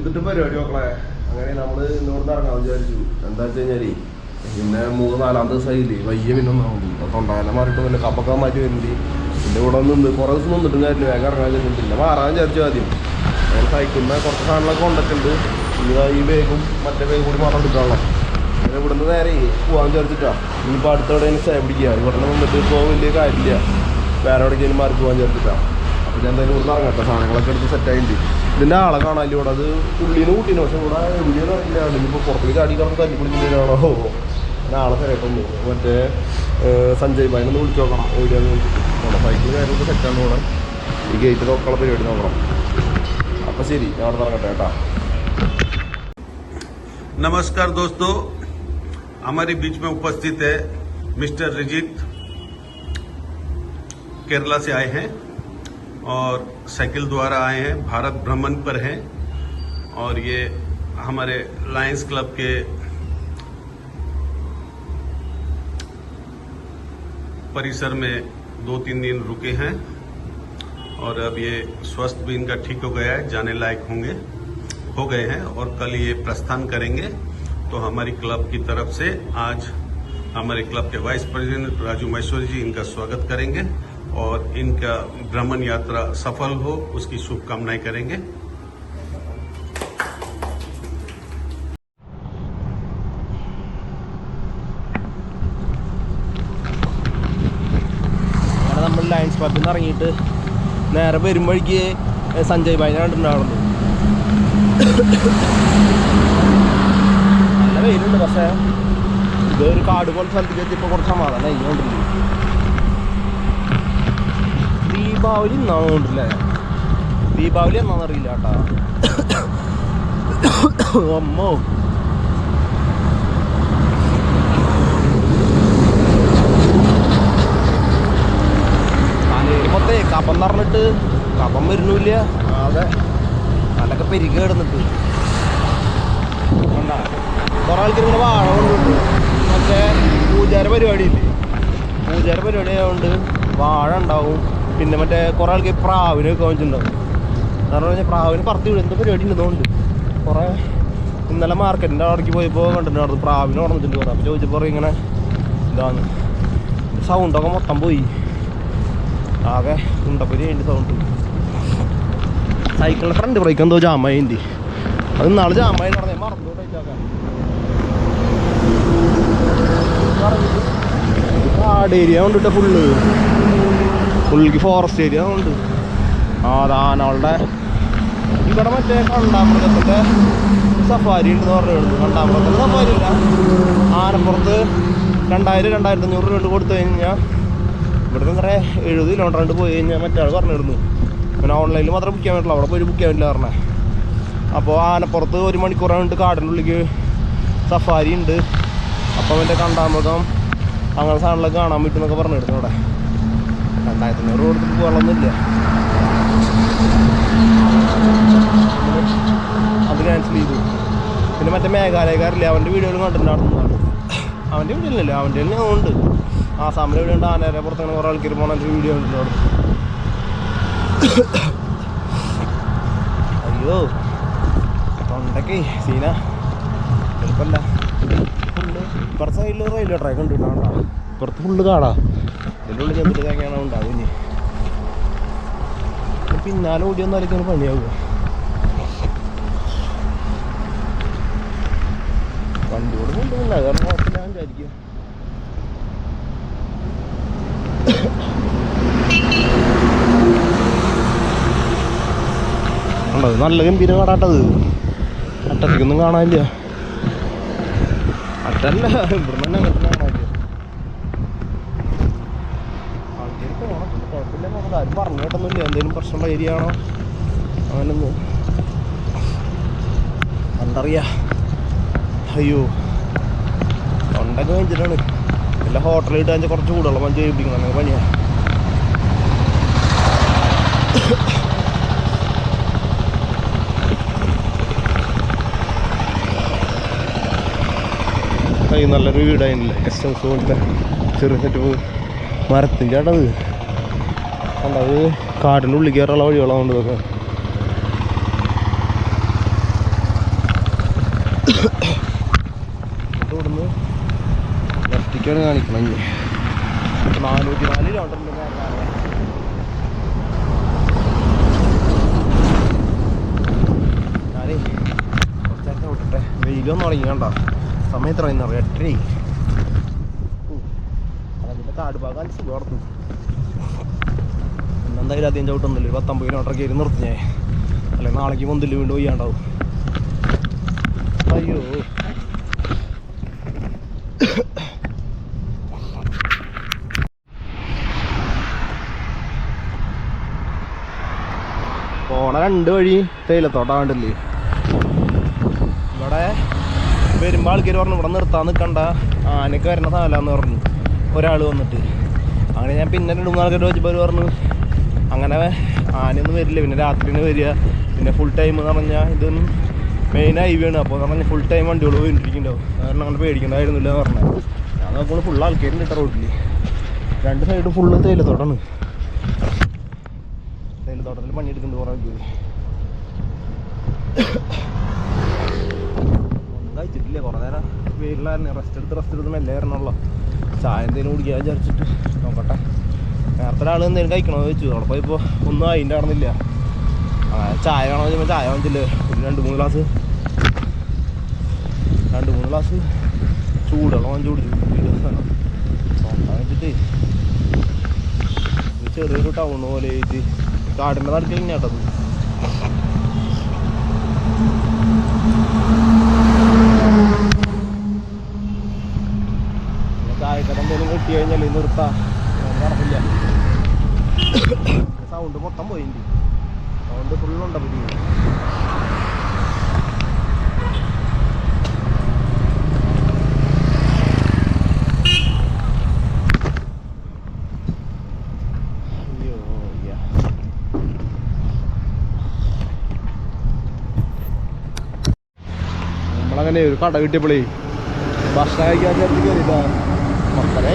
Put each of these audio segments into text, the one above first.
എന്നിട്ട് പരിപാടി മക്കളെ. അങ്ങനെ നമ്മൾ ഇന്നോട് ഇറങ്ങാൻ വിചാരിച്ചു. എന്താ വെച്ച് കഴിഞ്ഞാൽ പിന്നെ മൂന്ന് നാലാം ദിവസമായില്ലേ വയ്യ പിന്നെ ഒന്നാവുന്നു തൊണ്ടാനെ മാറിയിട്ട് പിന്നെ കപ്പൊക്കെ മാറ്റി വരുന്നുണ്ട്. പിന്നെ ഇവിടെ നിന്ന് കുറേ ദിവസം നിന്നിട്ടും കാര്യമില്ല. വേഗം ഇറങ്ങാൻ വിചാരിച്ചു പിന്നെ മാറാൻ വിചാരിച്ചു ആദ്യം. അങ്ങനെ സൈക്കിളിന് കുറച്ച് സാധനങ്ങളൊക്കെ കൊണ്ടിട്ടുണ്ട് ഇനി ഈ വേഗം മറ്റേ വേഗം കൂടി മാറാൻ എടുക്കാനുള്ള. അങ്ങനെ ഇവിടുന്ന് നേരെ പോകാൻ വിചാരിച്ചിട്ടാ. ഇനിയിപ്പോൾ അടുത്തവിടെ സ്റ്റേ പിടിക്കുക. ഇവിടെ നിന്നിട്ട് ഇപ്പോൾ വലിയ കാര്യമില്ല. വേറെ എവിടേക്കും മാറി പോകാൻ വിചാരിച്ചിട്ടാ. അപ്പോൾ ഞാൻ എന്തായാലും ഇവിടുന്ന് ഇറങ്ങട്ടെ സാധനങ്ങളൊക്കെ എടുത്ത് സെറ്റ് ആയിട്ടുണ്ട്. ഇതിൻ്റെ ആളെ കാണാനില്ല ഇവിടെ അത് ഉള്ളിന്ന് കൂട്ടിന് പക്ഷെ ഇവിടെ എവിടെയെന്ന് അറിയില്ല ഇനിയിപ്പോൾ പുറത്തേക്ക് ചാടി കിടന്ന് തല്ലിപ്പൊളിക്കുന്നതിനാണോ ഞാൻ ആളെ തിരക്കുന്നു മറ്റേ ഏഹ്, സഞ്ജയ് ഭായിനൊന്ന് വിളിച്ച് നോക്കണം എവിടെയാന്ന് നോക്കണം സൈക്കിൾ കാര്യങ്ങളൊക്കെ സെറ്റാണ് പോകണം ഈ ഗേറ്റ് നോക്കാനുള്ള പരിപാടി നോക്കണം അപ്പോൾ ശരി ഞാൻ അവിടെ ഇറങ്ങട്ടെ കേട്ടാ नमस्कार दोस्तों हमारे बीच में उपस्थित है मिस्टर रिजित केरला से आए हैं और साइकिल द्वारा आए हैं, भारत भ्रमण पर हैं। और ये हमारे लायंस क्लब के परिसर में दो तीन दिन रुके हैं। और अब ये स्वस्थ भी इनका ठीक हो गया है, जाने लायक होंगे, हो गए हैं। और कल ये प्रस्थान करेंगे तो हमारी क्लब की तरफ़ से आज हमारे क्लब के वाइस प्रेसिडेंट राजू महेश्वरी जी इनका स्वागत करेंगे। और इनका भ्रमण यात्रा सफल हो उसकी शुभकामनाएं करेंगे അങ്ങനെ നമ്മൾ ലയൺസ് ക്ലബിൽ നിന്ന് ഇറങ്ങിയിട്ട് നേരെ വരുമ്പോഴേക്ക് സഞ്ജയ് ഭായിനെ കണ്ടിട്ടുണ്ടാവുന്നു നല്ല വെയിലുണ്ട് പക്ഷേ ഇത് ഒരു കാട് പോലെ സ്ഥലത്തേക്ക് എത്തിയപ്പോൾ കുറച്ച് സമാധാനം ആയിക്കൊണ്ടിരിക്കും ദീപാവലി എന്നാണ് കൊണ്ടില്ലേ ദീപാവലി എന്നാന്ന് അറിയില്ല കേട്ടാ. അമ്മോ. മൊത്തേ കപ്പം നിറഞ്ഞിട്ട് കപ്പം വരുന്നില്ല അതെ. നല്ലൊക്കെ പെരുകി കിടന്നിട്ട്. കണ്ടാ? കുറെ ആൾക്കാർ ഇങ്ങനെ വാഴ കൊണ്ടുണ്ട് മറ്റേ പൂജാര പരിപാടി ഇല്ലേ പൂജാര പരിപാടി ആയതുകൊണ്ട് വാഴ ഉണ്ടാവും. പിന്നെ മറ്റേ കുറെ ആൾക്കാർ പ്രാവിനൊക്കെ വെച്ചിട്ടുണ്ടാവും കാരണം പറഞ്ഞാൽ പ്രാവിന് പറത്തി വിടും എന്തോ പരിപാടി ഉണ്ടെന്നുണ്ട് കുറേ ഇന്നലെ മാർക്കറ്റിന്റെ അവിടേക്ക് പോയപ്പോൾ കണ്ടിട്ടുണ്ടായിരുന്നു പ്രാവിനെ ഉടന്നിട്ടുണ്ട് കുറേ. അപ്പോൾ ചോദിച്ചപ്പോൾ ഇങ്ങനെ ഇതാണ് സൗണ്ടൊക്കെ മൊത്തം പോയി. ആകെ ഉണ്ടപ്പൊരി അതിന്റെ സൗണ്ട് സൈക്കിളിന്റെ ഫ്രണ്ട് ബ്രേക്ക് എന്തോ ജാമായിന്റെ അത് നാളെ ജാമായി നടന്നേ. മറന്നു കാട് ഏരിയ കൊണ്ടിട്ട് ഫുള്ള് ഫുള്ളിക്ക് ഫോറസ്റ്റ് ഏരിയ ഉണ്ട്. ആ അതാനവളുടെ ഇവിടെ മറ്റേ കണ്ടാമൃഗത്തിന്റെ സഫാരി ഉണ്ടെന്ന് പറഞ്ഞു കണ്ടാമൃഗത്തിന്റെ സഫാരി ഇല്ല ആനപ്പുറത്ത് രണ്ടായിരം രണ്ടായിരത്തി അഞ്ഞൂറ് രൂപ കൊണ്ട് കൊടുത്തു കഴിഞ്ഞാൽ ഇവിടുന്ന് കുറേ എഴുപത് കിലോമീറ്റർ കണ്ട് പോയി കഴിഞ്ഞാൽ മറ്റേ ആൾ പറഞ്ഞിരുന്നു. പിന്നെ ഓൺലൈനിൽ മാത്രം ബുക്ക് ചെയ്യാൻ പറ്റുള്ളൂ അവിടെ പോയി ബുക്ക് ചെയ്യാൻ പറ്റില്ല പറഞ്ഞേ. അപ്പോൾ ആനപ്പുറത്ത് ഒരു മണിക്കൂറായിട്ട് കാടിന്റെ ഉള്ളിൽ സഫാരി ഉണ്ട്. അപ്പോൾ അവന്റെ കണ്ടാമൃഗം അങ്ങനെ സാധനങ്ങളൊക്കെ കാണാൻ പറ്റുമെന്നൊക്കെ പറഞ്ഞു പറഞ്ഞിരുന്നു അവിടെ. രണ്ടായിരത്തി അഞ്ഞൂറ് കൊടുത്തിട്ട് പോകാനൊന്നുമില്ല അത് ക്യാൻസൽ ചെയ്തു. പിന്നെ മറ്റേ മേഘാലയക്കാരില്ലേ അവന്റെ വീഡിയോകൾ കണ്ടിട്ടുണ്ട് അവിടെ നിന്നാണ്. അവന്റെ വീഡിയോ ഇല്ലല്ലോ അവന്റെ തന്നെ ഉണ്ട്. ആസാമിലെ വീഡിയോ ഉണ്ട് ആനേരെ പുറത്തങ്ങനെ കുറേ ആൾക്കാർ പോകണ വീഡിയോ ഉണ്ട് അവിടെ. അയ്യോ തൊണ്ടൊക്കെ സീന. എളുപ്പമല്ല ഫുള്ള് ഇപ്പുറത്തെ സൈഡിൽ റെയിൽവേ ട്രാക്ക് ഉണ്ട് കേട്ടോ ഇപ്പുറത്ത് ഫുള്ള് കാടാ. ഉള്ളിൽ ചെന്നിട്ട് തേങ്ങയാണ് ഉണ്ടാവും ഇനി പിന്നാലെ ഓടി വന്നാലേക്കാണ് പണിയാവുക വണ്ടിയോട് കൊണ്ടുപോകില്ല കാരണം കുഴപ്പമില്ല ഞാൻ വിചാരിക്കും. ഉണ്ടോ നല്ല ഗംഭീര കാടാട്ടത് അട്ടത്തേക്കൊന്നും കാണാനില്ല. അട്ടല്ല ഇവിടെ തന്നെ അങ്ങോട്ട് കാണാനില്ല ആൾക്കാര് പോണം കുഴപ്പമില്ല നമുക്ക് കേട്ടൊന്നുമില്ല എന്തെങ്കിലും പ്രശ്നമുള്ള ഏരിയ ആണോ അങ്ങനൊന്നും. കണ്ടറിയാ. അയ്യോ. തൊണ്ടൊക്കെ വെഞ്ചിട്ടാണ്. എല്ലാ ഹോട്ടലിൽ ഇട്ട് അതിന്റെ കുറച്ച് കൂടുതലുള്ള മഞ്ച് പിടിക്കണം അങ്ങനെ പണിയാ. നല്ലൊരു വീടായില്ല? എസ് എം പോലത്തെ ചെറിയ സെറ്റ് മരത്തിന്റെ ആട്ടത് കണ്ടത് കാടിന്റെ ഉള്ളിൽ കയറാനുള്ള വഴികളാണ് ഇതൊക്കെ. ഇവിടുന്ന് ലെഫ്റ്റിക്കാണ് കാണിക്കണം നാനൂറ്റി നാല് കിലോമീറ്ററിന്റെ ഞാനേ വിട്ടട്ടെ വെയിലൊന്നും തുടങ്ങി സമയത്ത് സമയം എത്ര അറിയാം? അതിന്റെ കാട് ഭാഗം എന്തായാലും അധികം ചവിട്ടൊന്നുമില്ല ഒരു പത്തൊമ്പത് കിലോമീറ്റർ കയറി നിർത്തി ഞാൻ. അല്ലെങ്കിൽ നാളേക്ക് മുന്തിൽ വീണ്ടും പോയാണ്ടാവും അയ്യോ. പോണ രണ്ട് വഴി തേയിലത്തോട്ടാണ്ടല്ലേ ഇവിടെ വരുമ്പോൾ ആൾക്കാർ പറഞ്ഞു ഇവിടെ നിർത്താൻ നിൽക്കണ്ട ആനക്ക് വരുന്ന സ്ഥലമാന്ന് പറഞ്ഞു. ഒരാൾ വന്നിട്ട്. അങ്ങനെ ഞാൻ പിന്നെ രണ്ട് മൂന്നാൾക്കാർ വെച്ചപ്പോൾ അവർ പറഞ്ഞു അങ്ങനെ ആനയൊന്നും വരില്ല. പിന്നെ രാത്രിന് വരിക. പിന്നെ ഫുൾ ടൈം എന്ന് പറഞ്ഞാൽ ഇതൊന്നും മെയിൻ ഹൈവേ ആണ്. അപ്പോൾ പറഞ്ഞാൽ ഫുൾ ടൈം വണ്ടികൾ പോയിട്ടുണ്ടാവും കാരണം അങ്ങനെ പേടിക്കണ്ടായിരുന്നില്ല എന്ന് പറഞ്ഞത് ഞാൻ നോക്കുമ്പോൾ ഫുൾ ആൾക്കാരുണ്ട് കേട്ടോ റോഡിൽ രണ്ട് സൈഡും ഫുള്ള് തേയിലത്തോട്ടാണ് തേയിലത്തോട്ടത്തിൽ പണിയെടുക്കുന്നുണ്ട് കുറേ ആൾക്കാർ കഴിച്ചിട്ടില്ല. കുറേ നേരം വെയിലായിരുന്നു റെസ്റ്റ് എടുത്ത് റെസ്റ്റ് എടുത്ത് മെല്ലെ വരണമല്ലോ ചായ എന്തെങ്കിലും കുടിക്കാൻ വിചാരിച്ചിട്ട് നോക്കട്ടെ. നേരത്തെ ആൾ എന്തെങ്കിലും കഴിക്കണമെന്ന് വെച്ചു അവിടെ പോയപ്പോൾ ഒന്നും അതിന്റെ നടന്നില്ല. ചായ വേണമെന്ന് ചോദിക്കുമ്പോൾ ചായ വാങ്ങിച്ചില്ല? പിന്നെ രണ്ട് മൂന്ന് ഗ്ലാസ്. രണ്ട് മൂന്ന് ഗ്ലാസ് ചൂടുവെള്ളം വാങ്ങിച്ചു കുടിച്ചു വാങ്ങിച്ചിട്ടേ ഇത് ചെറിയൊരു ടൗൺ പോലെ കാടിന്റെ നടക്കി ഞാട്ടത് ചായക്കട എന്തെങ്കിലും കിട്ടി കഴിഞ്ഞാൽ നിർത്താം. നടക്കില്ല സൗണ്ട് മൊത്തം പോയിട്ടുണ്ട് സൗണ്ട് ഫുള്ളുണ്ട് പുതിയ അങ്ങനെ ഒരു കട കിട്ടിയപ്പോഴേ ഭക്ഷണം കഴിക്കാൻ ചേർത്ത് കയറിയിട്ടാ മക്കളെ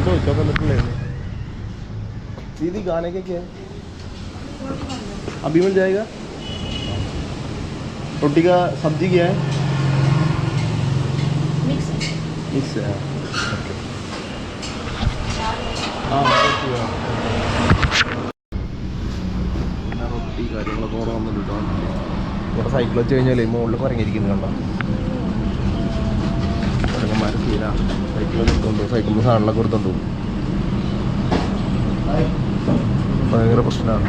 ചോദിച്ചോ വന്നിട്ടുണ്ടായിരുന്നു दीदी गाने के क्या है अभी मिल जाएगा रोटी का सब्जी क्या है मिक्स है मिक्स है ओके हाँ रोटी है റൊട്ടി കാര്യങ്ങളൊക്കെ കുറവ് വന്നിട്ട് ഇവിടെ സൈക്കിൾ വെച്ച് കഴിഞ്ഞാൽ മുകളിൽ കുറങ്ങിയിരിക്കുന്നു കണ്ടോ കുരങ്ങന്മാർ തീരാ സൈക്കിൾ എടുത്തോണ്ട് സൈക്കിളിൽ സാധനങ്ങളൊക്കെ കൊടുത്തോണ്ട് ഭയങ്കര പ്രശ്നമാണ്.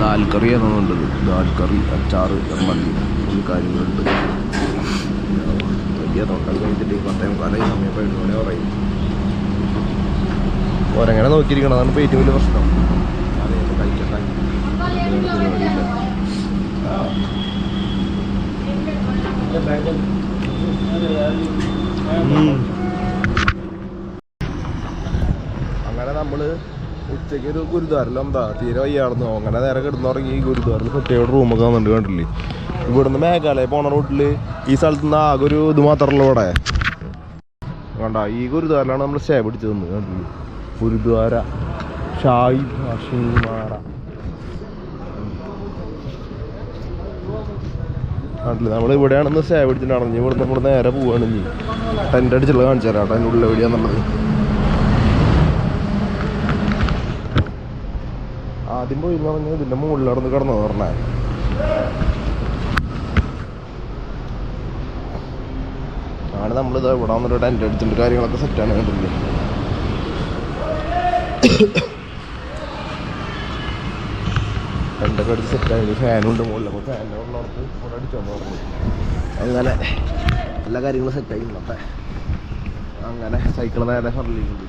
ദാൽ കറി എന്നുള്ളത് ദാൽ കറി അച്ചാറ് ചമ്മന്തി ഈ കാര്യങ്ങളുണ്ട്. വലിയ തൊണ്ടൽ കഴിഞ്ഞിട്ട് പത്തേ മുക്കാലേ സമയം പതിനൊന്ന് മണി പറയും ഓരങ്ങനെ നോക്കിയിരിക്കണം. അതാണ് ഇപ്പോൾ ഏറ്റവും വലിയ പ്രശ്നം. അതെ കഴിക്കട്ടെ. പരിപാടിയില്ല. അങ്ങനെ നമ്മൾ ഉച്ചയ്ക്ക് ഒരു ഗുരുദ്വാരല്ലോ എന്താ തീരെ വയ്യാടുന്നു അങ്ങനെ നേരെ കിടന്നുറങ്ങി ഈ ഗുരുദ്വാരിൽ പ്രത്യേക റൂമൊക്കെ വന്നിട്ട് കണ്ടില്ലേ ഇവിടുന്ന് മേഘാലയ പോണ റൂട്ടിൽ ഈ സ്ഥലത്ത് നിന്ന് ആകെ ഒരു ഇത് മാത്രമല്ല ഇവിടെ. കണ്ട ഈ ഗുരുദ്വാരലാണ് നമ്മൾ സ്റ്റേ പിടിച്ചത് കണ്ടില്ലേ ഗുരുദ്വാര. ഷായി ഷിമാറ കണ്ടില്ലേ നമ്മൾ ഇവിടെയാണെന്ന് സ്റ്റേ പിടിച്ചിട്ട് നടന്നു. ഇവിടുന്ന് നമ്മൾ നേരെ പോവാണ് ഇനി. ടെന്റ് അടിച്ചുള്ള കാണിച്ചു തരാം ഉള്ളിൽ എവിടെയാന്നുള്ളത് ആദ്യം പോയി എന്ന് പറഞ്ഞാൽ ഇതിന്റെ മുകളിൽ നടന്ന് കിടന്നു പറഞ്ഞാൽ ആണ് നമ്മളിത് ഇവിടെ വന്നിട്ട് ടെന്റ് അടിച്ചിട്ട് കാര്യങ്ങളൊക്കെ സെറ്റാണ് കണ്ടില്ലേ? ടെന്റൊക്കെ അടിച്ച് സെറ്റായി ഫാനുണ്ട് മുകളിൽ അപ്പോൾ ഫാനിന്റെ ഉള്ളിടത്ത് ഇവിടെ അടിച്ചോന്ന് പറഞ്ഞു അങ്ങനെ എല്ലാ കാര്യങ്ങളും സെറ്റായി ഇന്നത്തെ അങ്ങനെ സൈക്കിൾ നേരെ ഫറലിക്കുണ്ട്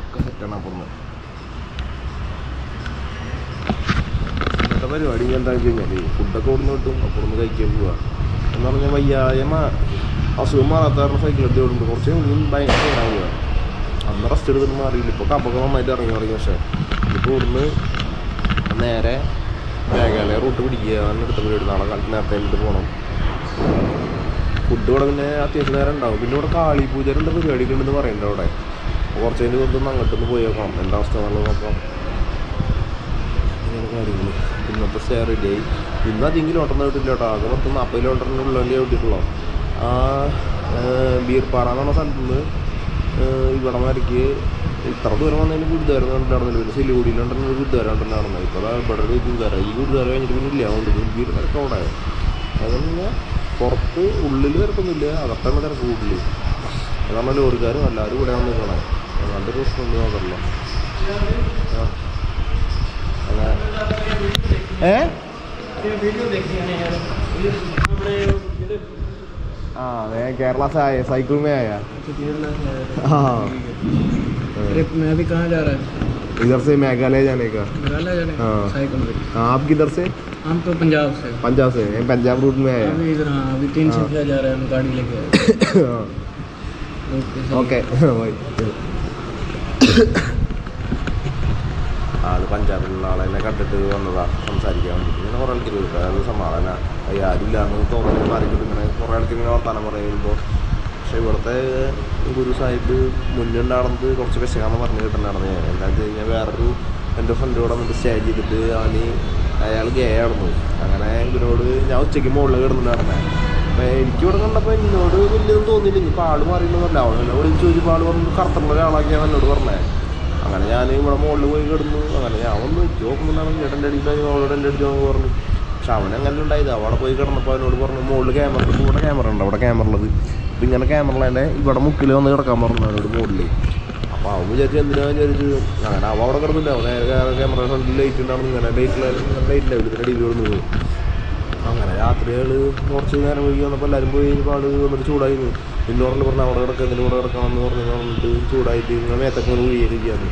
ഒക്കെ സെറ്റാണ് അപ്പുറം ഇന്നത്തെ പരിപാടി എന്താണെന്ന് വെച്ച് കഴിഞ്ഞാൽ ഫുഡൊക്കെ ഇവിടുന്ന് കിട്ടും. അപ്പുറം കഴിക്കാൻ പോവുക എന്ന് പറഞ്ഞാൽ വയ്യായ അസുഖം മാറാത്ത കാരണം സൈക്കിൾ എടുത്ത് വിടുമ്പോൾ കുറച്ച് ഇനിയും ഭയങ്കര ഉണ്ടാവുക അന്ന് റെസ്റ്റ് എടുത്തിട്ട് മാറിയില്ല. ഇപ്പോൾ കപ്പൊക്കെ നന്നായിട്ട് ഇറങ്ങി ഇറങ്ങി പക്ഷേ. ഇപ്പോൾ ഇവിടുന്ന് നേരെ മേഘാലയ റൂട്ട് പിടിക്കുക എടുത്ത പരിപാടി നാളെ കാലത്ത് നേരത്തെ എന്നിട്ട് പോകണം ഫുഡ് ഇവിടെ പിന്നെ അത്യാവശ്യം നേരം ഉണ്ടാവും. പിന്നെ ഇവിടെ കാളി പൂജേന്റെ പരിപാടിയൊക്കെ ഉണ്ടെന്ന് പറയുന്നുണ്ട് അവിടെ. കുറച്ച് കഴിഞ്ഞ് കൊണ്ടൊന്ന് അങ്ങോട്ടൊന്ന് പോയി നോക്കണം എന്താ അവസ്ഥ എന്നുള്ളത് നോക്കാം. അങ്ങനെ കാര്യങ്ങൾ ഇന്നത്തെ സ്റ്റേ റെഡിയായി ഇന്ന് അധികം കിലോട്ടം കിട്ടില്ല കേട്ടോ. ആകെ മൊത്തം നാൽപ്പത് കിലോമീറ്ററിന്റെ ഉള്ളിലേ കിട്ടിയിട്ടുള്ളൂ ആ ബീർപ്പാറ എന്ന് പറഞ്ഞ സ്ഥലത്ത് നിന്ന് ഇവിടെ ഇത്ര ദൂരം വന്നതിന് ഗുരുദ്വാരം കണ്ടിട്ടുണ്ടായിരുന്നില്ല പിന്നെ സിലിഗുഡിയിലുണ്ടെങ്കിൽ ഗുരുദ്വാരം കണ്ടിട്ടുണ്ടായിരുന്നത് ഇപ്പോൾ അതാ ഇവിടെ ഒരു ഗുരുദ്വാരം. ഈ ഗുരുദ്വാരം കഴിഞ്ഞിട്ട് പിന്നെ ഇല്ല. അതുകൊണ്ട് ഗംഭീര തിരക്കോടെ അതുകൊണ്ട് പുറത്ത് ഉള്ളിൽ തിരക്കൊന്നുമില്ല. അകത്താണ് തിരക്ക് കൂടുതൽ അതാണ് ലോറിക്കാരും എല്ലാവരും ഇവിടെ വന്ന് നിൽക്കണേ അങ്ങനത്തെ നോക്കറില്ല ആ. അങ്ങനെ. ഏ? हाँ मैं केरला से आया साइकिल में आया हाँ ट्रिप में अभी कहाँ जा रहा है इधर से मेघालय जाने का मेघालय जाने हाँ। साइकिल पे हाँ आप किधर से हम तो पंजाब से पंजाब से मैं पंजाब रूट में आया अभी इधर हाँ अभी तीन। से जा रहे हैं हम गाड़ी लेके आए। रोड पे പഞ്ചാബിലുള്ള ആളെ പഞ്ചാബിലുള്ള കണ്ടിട്ട് വന്നതാണ് സംസാരിക്കാൻ വേണ്ടിയിട്ട് ഇങ്ങനെ കുറേ ആൾക്കാർ വരും. അതായത് സമാധാന. ആരില്ലാന്ന് തോന്നുന്നു മാറിക്കിട്ട് ഇങ്ങനെ കുറേ ആൾക്കാർ ഇങ്ങനെ വർത്താനം പറയുമ്പോൾ പക്ഷേ ഇവിടുത്തെ ഗുരു സാഹിബ് മുന്നുണ്ടായിരുന്നത് കുറച്ച് വിശകാന്ന് പറഞ്ഞ് കിട്ടുന്നുണ്ടായിരുന്നു ഞാൻ. എന്താ വെച്ച് കഴിഞ്ഞാൽ വേറൊരു എന്റെ ഫ്രണ്ട് കൂടെ വന്നിട്ട് സ്റ്റേ ചെയ്തിട്ട് അവന് അയാൾ ഗേ ആയിരുന്നു. അങ്ങനെ ഇവരോട് ഞാൻ ഉച്ചയ്ക്ക് മുകളിൽ കിടന്നിട്ടുണ്ടായിരുന്നേ. അപ്പോൾ എനിക്ക് ഇവിടെ കണ്ടപ്പോൾ എന്നോട് വലിയതും തോന്നിയില്ല. ഇനിയിപ്പോൾ ആൾ മാറിയെന്നല്ല അവൻ എന്നോട് വിളിച്ച് ചോദിച്ചപ്പോൾ ആൾ പറഞ്ഞു കറുത്തുള്ള ഒരാളാക്കിയാണ് എന്നോട് പറഞ്ഞത് അങ്ങനെ ഞാൻ ഇവിടെ മുകളിൽ പോയി കിടന്നു. അങ്ങനെ ഞാൻ ഒന്ന് നോക്കുന്നുണ്ടാണ് ചേട്ടന്റെ അടിയിൽ അവളോട് എന്റെ അടിച്ച് പറഞ്ഞു. പക്ഷെ അവൻ അങ്ങനെ ഉണ്ടായത്. അവിടെ പോയി കിടന്നപ്പോൾ അവനോട് പറഞ്ഞു മുകളിൽ ക്യാമറ ഇവിടെ ക്യാമറ ഉണ്ട്. അവിടെ ക്യാമറ ഉള്ളത്. അപ്പം ഇങ്ങനെ ക്യാമറ ഉള്ളതിന്റെ ഇവിടെ മുക്കിൽ വന്ന് കിടക്കാൻ പറഞ്ഞു അവനോട് മുകളിൽ. അപ്പോൾ അവൻ വിചാരിച്ചു എന്തിനാ വിചാരിച്ചു? അങ്ങനെ അവൻ അവിടെ കിടന്നില്ല. അവൻ ക്യാമറ ഫ്രണ്ടിൽ ലൈറ്റ് ഉണ്ടായിരുന്നു ഇങ്ങനെ ലൈറ്റ് ലൈറ്റില്ല ഇതിന്റെ അടിയിൽ കിടന്നു. അങ്ങനെ രാത്രികൾ കുറച്ച് നേരം വൈകി വന്നപ്പോൾ എല്ലാവരും പോയി ആൾ വന്നിട്ട് ചൂടായിരുന്നു ഇന്നോറിൽ പറഞ്ഞ അവിടെ കിടക്കുക ഇതിന്റെ കൂടെ കിടക്കണം എന്ന് പറഞ്ഞ് പറഞ്ഞിട്ട് ചൂടായിട്ട് ഇങ്ങനെ മേത്തൊക്കെ ഒന്ന് വീഴിയിരിക്കുകയാണ്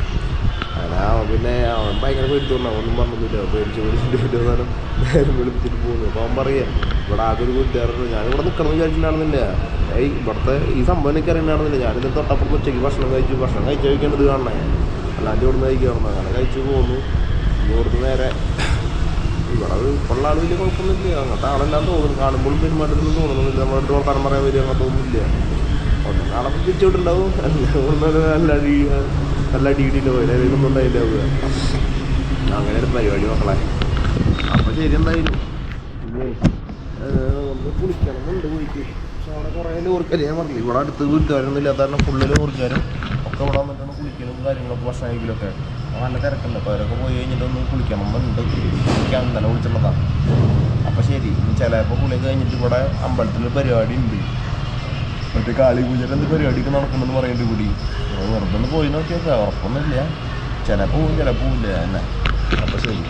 അങ്ങനെ അവൻ പിന്നെ അവൻ ഭയങ്കര പറഞ്ഞു അവനൊന്നും പറഞ്ഞൊന്നുമില്ല. പേടിച്ച് പേടിച്ചിട്ട് പറ്റുന്ന നേരം നേരം വിളിപ്പിച്ചിട്ട് പോകുന്നു അപ്പോൾ അവൻ പറയാം ഇവിടെ ആകെ ഒരു വീട്ടുകാരുണ്ട് ഞാനിവിടെ നിൽക്കണം വിചാരിച്ചിട്ടുണ്ടായിരുന്നില്ല. ഏയ് ഇവിടുത്തെ ഈ സംഭവം എനിക്ക് അറിയണ്ടായിരുന്നില്ല. ഞാനിത് തൊട്ടപ്പുറത്ത് ഉച്ചയ്ക്ക് ഭക്ഷണം കഴിച്ചു. ഭക്ഷണം കഴിച്ചു കഴിക്കേണ്ടത് കാണണേ. അല്ലാണ്ട് ഇവിടുന്ന് കഴിക്കാറുണ്ട് അങ്ങനെ കഴിച്ചു പോകുന്നു ഇവിടുന്ന് നേരെ ഇവിടെ ഉള്ള ആൾ വലിയ കുഴപ്പമൊന്നുമില്ല. അങ്ങനത്തെ ആളെല്ലാം തോന്നുന്നു കാണുമ്പോഴും പെരുമാറ്റത്തിലും തോന്നുന്നില്ല നമ്മുടെ അടുത്ത് വർത്താനം പറയാൻ വരിക അങ്ങനത്തെ ഒന്നുമില്ല. ഒന്ന് നാളെ തിരിച്ചോട്ടുണ്ടാവും. നല്ല അടി നല്ല അടിയിടിയില്ല പോയി. ഒന്നും ഉണ്ടായില്ലാവുക അങ്ങനെ ഒരു പരിപാടി മക്കളെ. അപ്പം ശരി എന്തായാലും. പിന്നെ ഏഹ്, ഒന്ന് കുളിക്കണം എന്നുണ്ട് പോയിട്ട് പക്ഷെ അവിടെ കുറേ ലോറിക്കാർ ഞാൻ പറഞ്ഞില്ല ഇവിടെ അടുത്ത് വീട്ടുകാരൊന്നും ഇല്ലാത്ത കാരണം ഫുള്ള് ലോറിക്കാരും ഒക്കെ ഇവിടെ വന്നിട്ടാണ് കുളിക്കലും കാര്യങ്ങളൊക്കെ ഭക്ഷണം കഴിക്കലൊക്കെ. അപ്പോൾ നല്ല തിരക്കുണ്ട്. അപ്പോൾ അവരൊക്കെ പോയി കഴിഞ്ഞിട്ട് ഒന്ന് കുളിക്കണം. എന്നുണ്ട് കുളിക്കാൻ തന്നെ വിളിച്ചിട്ടുള്ളതാണ് അപ്പോൾ ശരി ചിലപ്പോൾ കുളിയൊക്കെ കഴിഞ്ഞിട്ട് ഇവിടെ അമ്പലത്തിൽ പരിപാടി ഉണ്ട്. മറ്റേ കാളി പൂജയുടെ എന്ത് പരിപാടിക്ക് നടക്കുന്നുണ്ടെന്ന് പറയുന്നുണ്ട് കൂടി. വെറുതെ ഒന്ന് പോയി നോക്കിയൊക്കെ ഉറപ്പൊന്നുമില്ല. ചിലപ്പോൾ പോവും ചിലപ്പോൾ പോവില്ല തന്നെ അപ്പോൾ ശരി.